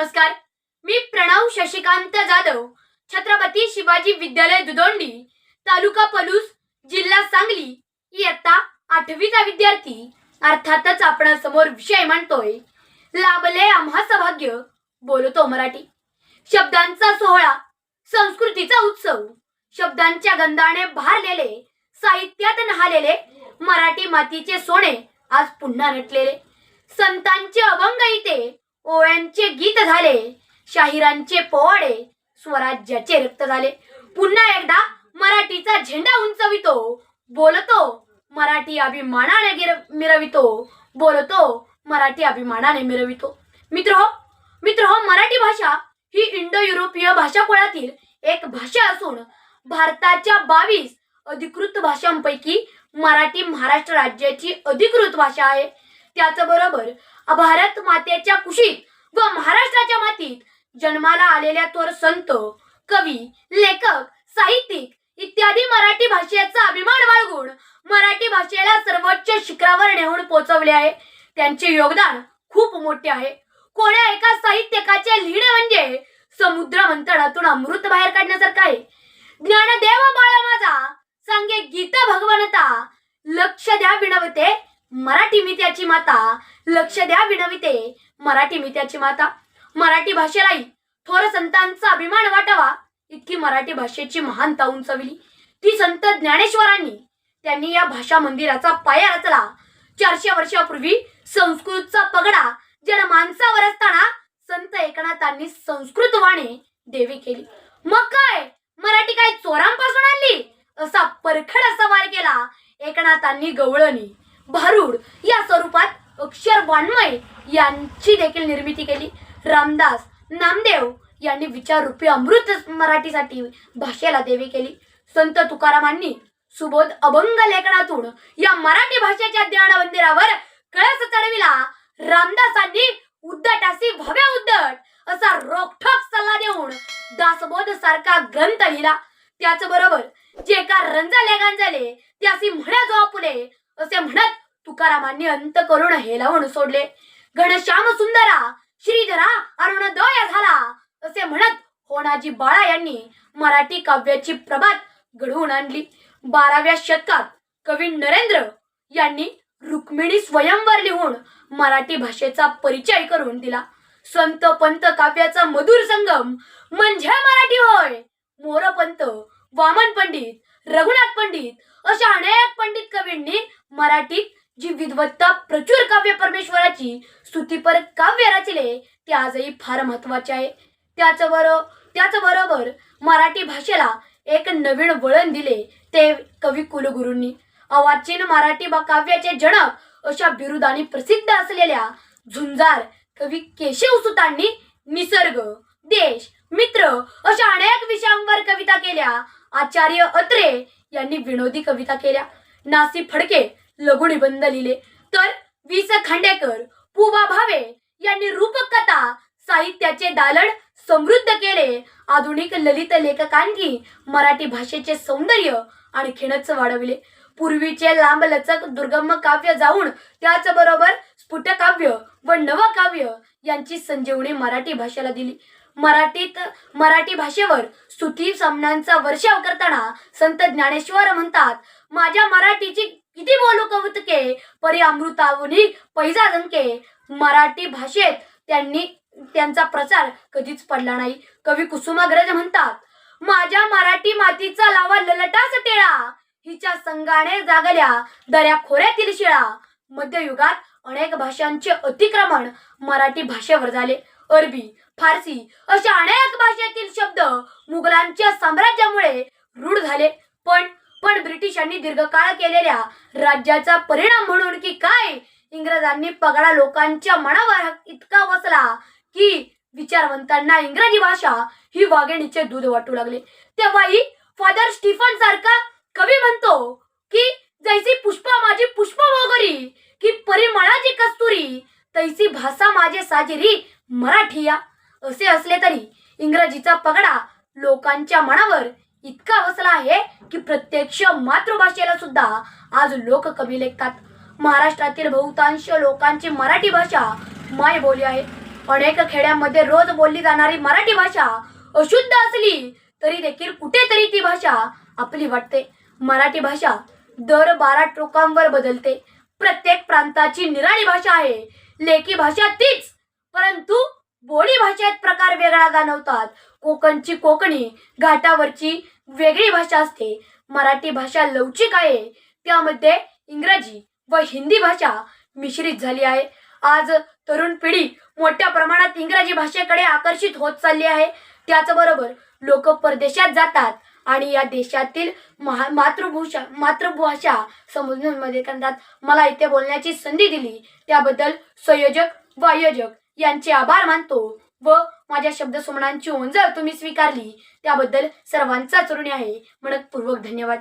नमस्कार. मी प्रणव शशिकांत जाधव छत्रपती शिवाजी विद्यालय दुदोंडी तालुका पलूस जिल्हा सांगली. इयत्ता आठवीचा विद्यार्थी. अर्थातच आपण समोर विषय म्हणतोय लाभले आम्हा सौभाग्य. बोलतो मराठी. शब्दांचा सोहळा संस्कृतीचा उत्सव शब्दांच्या गंधाने भारलेले साहित्यात नहालेले मराठी मातीचे सोने आज पुन्हा नटलेले. संतांचे अभंग ओव्यांचे गीत झाले शाहिरांचे पोवाडे स्वराज्याचे रक्त झाले. पुन्हा एकदा मराठीचा झेंडा उंचवितो बोलतो मराठी अभिमानाने मिरवितो बोलतो मराठी अभिमानाने मिरवितो. मित्र हो मित्र हो मराठी भाषा ही इंडो युरोपीय भाषा कुळातील एक भाषा असून भारताच्या बावीस अधिकृत भाषांपैकी मराठी महाराष्ट्र राज्याची अधिकृत भाषा आहे. त्याचबरोबर भारत मातेच्या कुशीत व महाराष्ट्राच्या मातीत जन्माला आलेल्या थोर संत कवी लेखक साहित्यिक इत्यादी मराठी भाषेचा अभिमान बाळगून मराठी भाषेला सर्वोच्च शिखरावर नेऊन पोहोचवले आहे. त्यांचे योगदान खूप मोठे आहे. कोण्या एका साहित्यकाचे लिहिणे म्हणजे समुद्र मंथनातून अमृत बाहेर काढण्यासारखं आहे. ज्ञानदेव बाळा माझा सांगे गीता भगवनता लक्ष द्या विणवते मराठी मित्याची माता लक्ष द्या विनविते. मराठी मित्याची माता मराठी भाषेलाही थोर संतांचा अभिमान वाटावा. इतकी मराठी भाषेची महानता उंचविली ती संत ज्ञानेश्वरांनी त्यांनी या भाषा मंदिराचा पाया रचला. चारशे वर्षापूर्वी संस्कृतचा पगडा जन माणसावर असताना संत एकनाथांनी संस्कृत वाणे देवी केली. मग काय? मराठी काय चोरांपासून आणली? असा परखड वार केला एकनाथांनी गवळणी. भारूड या स्वरूपात अक्षर वाङ्मय यांची देखील निर्मिती केली. रामदास नामदेव यांनी विचाररूपी अमृत मराठीसाठी भाषेला देवी केली. संत तुकारामांनी सुबोध अभंग लेखनातून या मराठी भाषेच्या ज्ञान मंदिरावर कळस चढविला. रामदासांनी उद्धटासी भव्य उद्धट असा रोखठोक सल्ला देऊन दासबोध सारखा ग्रंथ लिहिला. त्याचबरोबर जे का रंजले झाले त्यासी म्हणा जो फुले असे म्हणत तुकारामांनी अंत करून हेलावून सोडले. घनश्याम सुंदरा श्रीधरा अरुणोदय झाला. असे म्हणत होणाजी बाळा यांनी मराठी काव्याची प्रभात घडवून आणली. बाराव्या शतकात कवी नरेंद्र यांनी रुक्मिणी स्वयंवर लिहून मराठी भाषेचा परिचय करून दिला. संत पंत काव्याचा मधुर संगम म्हणजे मराठी होय. मोरपंत वामन पंडित रघुनाथ पंडित अशा अनेक पंडित कवींनी मराठीत जी विद्वत्ता प्रचुर काव्य परमेश्वराची स्तुतीपर काव्य रचले ते आजही फार महत्त्वाचे आहे. त्याचबरोबर त्याचबरोबर मराठी भाषेला एक नवीन वळण दिले ते कवी कुलगुरूंनी. अवाचीन मराठी काव्याचे जनक अशा बिरुदानी प्रसिद्ध असलेल्या झुंजार कवी केशव सुतांनी निसर्ग देश मित्र अशा अनेक विषयांवर कविता केल्या. आचार्य अत्रे यांनी विनोदी कविता केल्या. नासी फडके लघुनिबंध लिहिले. तर वि स खांडेकर पुबा भावे यांनी रूपकथा साहित्याचे दालन समृद्ध केले. आधुनिक ललित लेखकांनी मराठी भाषेचे सौंदर्य आणखीनच वाढविले. पूर्वीचे लांब लचक दुर्गम काव्य जाऊन त्याचबरोबर स्फुटकाव्य व नवकाव्य यांची संजीवनी मराठी भाषेला दिली. मराठीत मराठी भाषेवर स्तुती सामन्यांचा वर्षाव करताना संत ज्ञानेश्वर म्हणतात माझ्या मराठीची किती बोलू कौतुके परी अमृतावनी पैजा जंके मराठी भाषेत त्यांनी त्यांचा प्रचार कधीच पडला नाही. कवी कुसुमाग्रज म्हणतात माझ्या मराठी मातीचा लावा ललटाच टेळा हिच्या संगाने जागल्या दऱ्या खोऱ्यातील शिळा. मध्ययुगात अनेक भाषांचे अतिक्रमण मराठी भाषेवर झाले. अरबी फारसी अशा अनेक भाषेतील शब्द मुघलांच्या साम्राज्यामुळे रूढ झाले. पण पण ब्रिटिशांनी दीर्घकाळ केलेल्या राज्याचा परिणाम म्हणून की काय? इंग्रजांनी पगडा लोकांच्या मनावर इतका वसला की विचारवंतांना इंग्रजी भाषा ही वाघिणीचे दूध वाटू लागले. तेव्हाही फादर स्टीफन सारखा कवी म्हणतो की जैसी पुष्पा माझी पुष्प वगैरे की परिमळाची कस्तुरी तैसी भाषा माझे साजिरी मराठी या असे असले तरी इंग्रजीचा पगडा लोकांच्या मनावर इतका बसला आहे की प्रत्यक्ष मातृभाषेला सुद्धा आज लोक कवी लेखतात. महाराष्ट्रातील बहुतांश लोकांची मराठी भाषा मायबोली आहे. अनेक खेड्यांमध्ये रोज बोलली जाणारी मराठी भाषा अशुद्ध असली तरी देखील कुठेतरी ती भाषा आपली वाटते. मराठी भाषा दर बारा टोकांवर बदलते. प्रत्येक प्रांताची निराळी भाषा आहे. लेखी भाषा तीच परंतु बोली भाषेत प्रकार वेगळा जाणवतात. कोकणची कोकणी घाटावरची वेगळी भाषा असते. मराठी भाषा लवचिक आहे. त्यामध्ये इंग्रजी व हिंदी भाषा मिश्रित झाली आहे. आज तरुण पिढी मोठ्या प्रमाणात इंग्रजी भाषेकडे आकर्षित होत चालली आहे. त्याचबरोबर लोक परदेशात जातात आणि या देशातील महा मातृभाषा मातृभाषा समजण्यामध्ये करतात मला इथे बोलण्याची संधी दिली. त्याबद्दल संयोजक व आयोजक यांचे आभार मानतो व माझ्या शब्दसुमनांची ओंजळ तुम्ही स्वीकारली. त्याबद्दल सर्वांचाच ऋणी आहे. मनपूर्वक धन्यवाद.